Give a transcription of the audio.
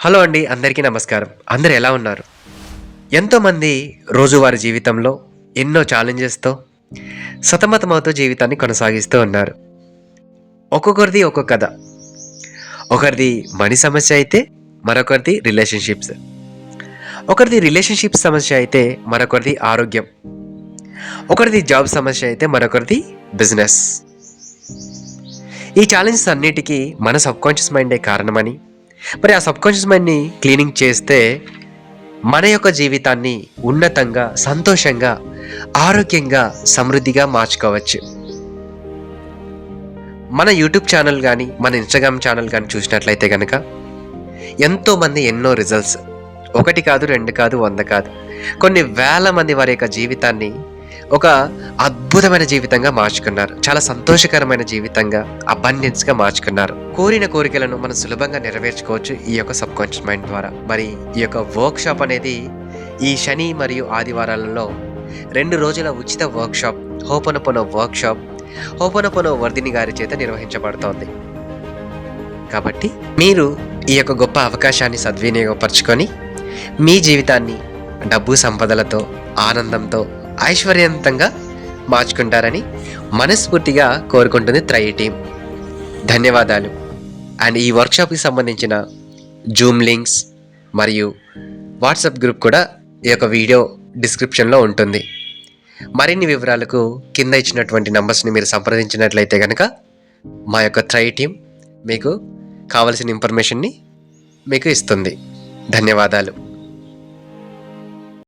Hello అండి అందరికీ నమస్కారం. అందరు ఎలా ఉన్నారు? ఎంతోమంది రోజువారి జీవితంలో ఎన్నో ఛాలెంజెస్తో సతమతమవుతూ జీవితాన్ని కొనసాగిస్తూ ఉన్నారు. ఒక్కొక్కరిది ఒక్కొక్క కథ. ఒకరిది మనీ సమస్య అయితే మరొకరిది రిలేషన్షిప్స్ ఒకరిది రిలేషన్షిప్ సమస్య అయితే మరొకరిది ఆరోగ్యం. ఒకరిది జాబ్ సమస్య అయితే మరొకరిది బిజినెస్ ఈ ఛాలెంజెస్ అన్నిటికీ మన సబ్కాన్షియస్ మైండే కారణమని మరి ఆ సబ్కాన్షియస్ మైండ్ని క్లీనింగ్ చేస్తే మన యొక్క జీవితాన్ని ఉన్నతంగా సంతోషంగా ఆరోగ్యంగా సమృద్ధిగా మార్చుకోవచ్చు. మన యూట్యూబ్ ఛానల్ కానీ మన ఇన్స్టాగ్రామ్ ఛానల్ కానీ చూసినట్లయితే కనుక ఎంతోమంది ఎన్నో రిజల్ట్స్. ఒకటి కాదు రెండు కాదు వంద కాదు. కొన్ని వేల మంది వారి యొక్క జీవితాన్ని ఒక అద్భుతమైన జీవితంగా మార్చుకున్నారు. చాలా సంతోషకరమైన జీవితంగా అబండెన్స్గా మార్చుకున్నారు. కోరిన కోరికలను మనం సులభంగా నెరవేర్చుకోవచ్చు ఈ యొక్క సబ్ కాన్షియస్ మైండ్ ద్వారా. మరి ఈ యొక్క వర్క్షాప్ అనేది ఈ శని మరియు ఆదివారాలలో రెండు రోజుల ఉచిత workshop Ho'oponopono work Ho'oponopono Vardhini గారి చేత నిర్వహించబడుతోంది. కాబట్టి మీరు ఈ యొక్క గొప్ప అవకాశాన్ని సద్వినియోగపరచుకొని మీ జీవితాన్ని డబ్బు సంపదలతో ఆనందంతో ఐశ్వర్యవంతంగా మార్చుకుంటారని మనస్ఫూర్తిగా కోరుకుంటుంది త్రై టీం. ధన్యవాదాలు. అండ్ ఈ వర్క్షాప్కి సంబంధించిన జూమ్ లింక్స్ మరియు వాట్సాప్ గ్రూప్ కూడా ఈ యొక్క వీడియో డిస్క్రిప్షన్లో ఉంటుంది. మరిన్ని వివరాలకు కింద ఇచ్చినటువంటి నంబర్స్ని మీరు సంప్రదించినట్లయితే కనుక మా యొక్క త్రై టీం మీకు కావలసిన ఇన్ఫర్మేషన్ని మీకు ఇస్తుంది. ధన్యవాదాలు.